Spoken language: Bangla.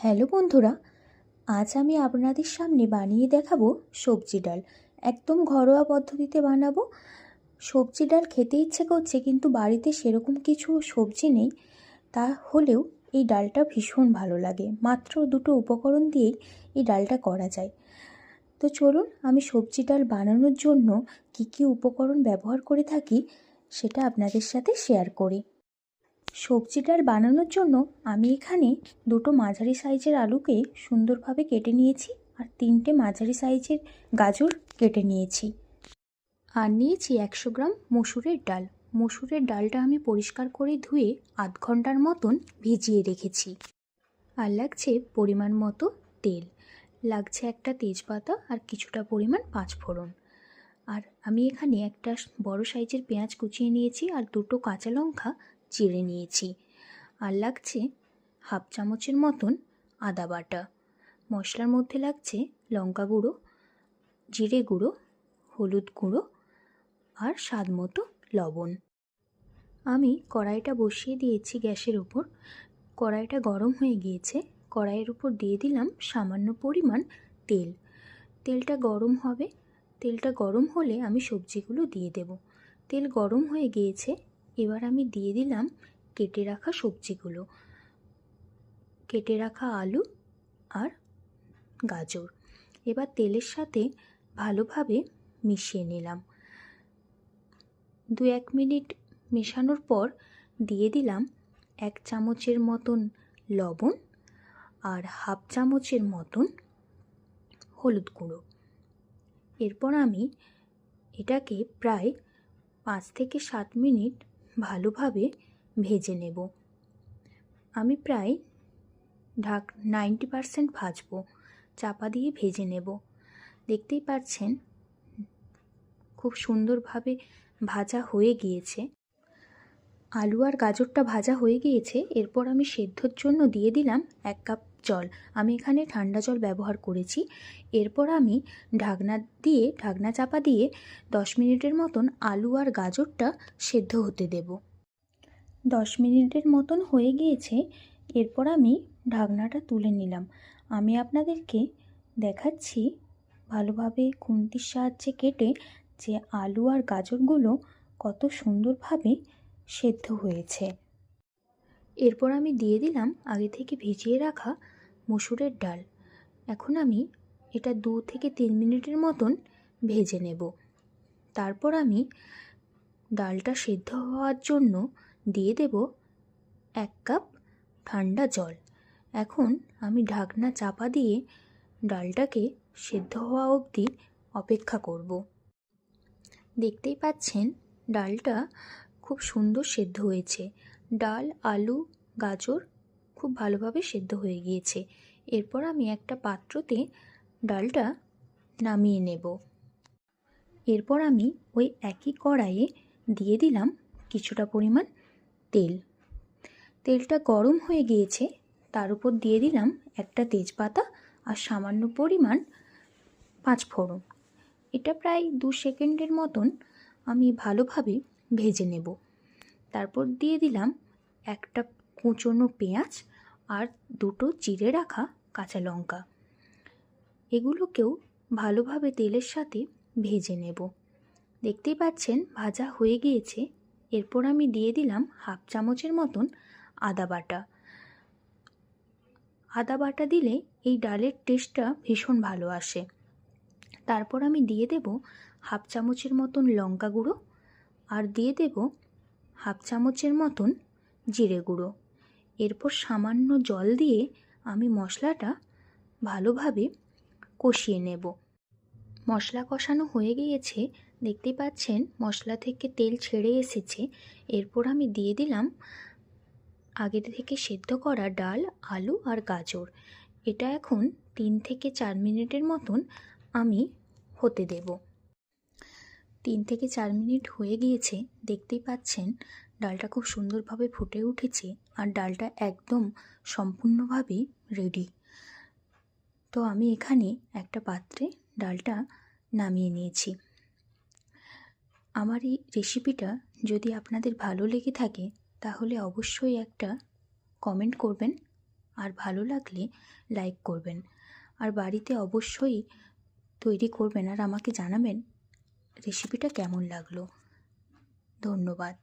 হ্যালো বন্ধুরা, আজ আমি আপনাদের সামনে বানিয়ে দেখাবো সবজি ডাল। একদম ঘরোয়া পদ্ধতিতে বানাবো। সবজি ডাল খেতে ইচ্ছে করছে, কিন্তু বাড়িতে সেরকম কিছু সবজি নেই, তা হলেও এই ডালটা ভীষণ ভালো লাগে। মাত্র দুটো উপকরণ দিয়েই এই ডালটা করা যায়। তো চলুন, আমি সবজি ডাল বানানোর জন্য কী কী উপকরণ ব্যবহার করে থাকি সেটা আপনাদের সাথে শেয়ার করি। সবজি ডাল বানানোর জন্য আমি এখানে দুটো মাঝারি সাইজের আলুকে সুন্দরভাবে কেটে নিয়েছি আর তিনটে মাঝারি সাইজের গাজর কেটে নিয়েছি। আর নিয়েছি একশো গ্রাম মসুরের ডাল। মসুরের ডালটা আমি পরিষ্কার করে ধুয়ে আধ ঘণ্টার মতন ভিজিয়ে রেখেছি। আর লাগছে পরিমাণ মতো তেল। লাগছে একটা তেজপাতা আর কিছুটা পরিমাণ পাঁচফোড়ন আর আমি এখানে একটা বড় সাইজের পেঁয়াজ কুচিয়ে নিয়েছি আর দুটো কাঁচা লঙ্কা চিড়ে নিয়েছি। আর লাগছে হাফ চামচের মতন আদা বাটা। মশলার মধ্যে লাগছে লঙ্কা গুঁড়ো, জিরে গুঁড়ো, হলুদ গুঁড়ো আর স্বাদ মতো লবণ। আমি কড়াইটা বসিয়ে দিয়েছি গ্যাসের উপর। কড়াইটা গরম হয়ে গিয়েছে। কড়াইয়ের উপর দিয়ে দিলাম সামান্য পরিমাণ তেল। তেলটা গরম হবে। তেলটা গরম হলে আমি সবজিগুলো দিয়ে দেব। তেল গরম হয়ে গিয়েছে। এবার আমি দিয়ে দিলাম কেটে রাখা সবজিগুলো। কেটে রাখা আলু আর গাজর। এবার তেলের সাথে ভালোভাবে মিশিয়ে নিলাম। দু এক মিনিট মেশানোর পর দিয়ে দিলাম এক চামচের মতন লবণ আর হাফ চামচের মতন হলুদ গুঁড়ো। এরপর আমি এটাকে প্রায় পাঁচ থেকে সাত মিনিট ভালোভাবে ভেজে নেব। আমি প্রায় ঢাক নাইনটি পারসেন্ট ভাজবো, চাপা দিয়ে ভেজে নেব। দেখতেই পাচ্ছেন, খুব সুন্দরভাবে ভাজা হয়ে গিয়েছে। আলু আর গাজরটা ভাজা হয়ে গিয়েছে, এরপর আমি সেদ্ধর জন্য দিয়ে দিলাম এক কাপ জল আমি এখানে ঠান্ডা জল ব্যবহার করেছি। এরপর আমি ঢাকনা দিয়ে, ঢাকনা চাপা দিয়ে দশ মিনিটের মতন আলু আর গাজরটা সেদ্ধ হতে দেব। দশ মিনিটের মতন হয়ে গিয়েছে, এরপর আমি ঢাকনাটা তুলে নিলাম। আমি আপনাদেরকে দেখাচ্ছি ভালোভাবে খুন্তির সাহায্যে কেটে যে আলু আর গাজরগুলো কত সুন্দরভাবে সেদ্ধ হয়েছে। এরপর আমি দিয়ে দিলাম আগে থেকে ভিজিয়ে রাখা মসুরের ডাল। এখন আমি এটা দু থেকে তিন মিনিটের মতন ভেজে নেব। তারপর আমি ডালটা সেদ্ধ হওয়ার জন্য দিয়ে দেব এক কাপ ঠান্ডা জল। এখন আমি ঢাকনা চাপা দিয়ে ডালটাকে সেদ্ধ হওয়া অবধি অপেক্ষা করব। দেখতেই পাচ্ছেন, ডালটা খুব সুন্দর সেদ্ধ হয়েছে। ডাল, আলু, গাজর খুব ভালোভাবে সেদ্ধ হয়ে গিয়েছে। এরপর আমি একটা পাত্রতে ডালটা নামিয়ে নেব। এরপর আমি ওই একই কড়াইয়ে দিয়ে দিলাম কিছুটা পরিমাণ তেল। তেলটা গরম হয়ে গিয়েছে, তার উপর দিয়ে দিলাম একটা তেজপাতা আর সামান্য পরিমাণ পাঁচ ফোড়ন এটা প্রায় দু সেকেন্ডের মতন আমি ভালোভাবে ভেজে নেব। তারপর দিয়ে দিলাম একটা কুচনো পেঁয়াজ আর দুটো চিড়ে রাখা কাঁচা লঙ্কা। এগুলোকেও ভালোভাবে তেলের সাথে ভেজে নেব। দেখতেই পাচ্ছেন ভাজা হয়ে গিয়েছে। এরপর আমি দিয়ে দিলাম হাফ চামচের মতন আদা বাটা। আদা বাটা দিলে এই ডালের টেস্টটা ভীষণ ভালো আসে। তারপর আমি দিয়ে দেব হাফ চামচের মতন লঙ্কা গুঁড়ো আর দিয়ে দেব হাফ চামচের মতন জিরে গুঁড়ো। এরপর সামান্য জল দিয়ে আমি মশলাটা ভালোভাবে কষিয়ে নেব। মশলা কষানো হয়ে গিয়েছে। দেখতে পাচ্ছেন, মশলা থেকে তেল ছেড়ে এসেছে। এরপর আমি দিয়ে দিলাম আগে থেকে সেদ্ধ করা ডাল, আলু আর গাজর। এটা এখন তিন থেকে চার মিনিটের মতন আমি হতে দেব। তিন থেকে চার মিনিট হয়ে গিয়েছে, দেখতেই পাচ্ছেন ডালটা খুব সুন্দরভাবে ফুটে উঠেছে আর ডালটা একদম সম্পূর্ণভাবে রেডি তো আমি এখানে একটা পাত্রে ডালটা নামিয়ে নিয়েছি। আমার এই রেসিপিটা যদি আপনাদের ভালো লেগে থাকে, তাহলে অবশ্যই একটা কমেন্ট করবেন আর ভালো লাগলে লাইক করবেন। আর বাড়িতে অবশ্যই তৈরি করবেন আর আমাকে জানাবেন রেসিপিটা কেমন লাগল? ধন্যবাদ।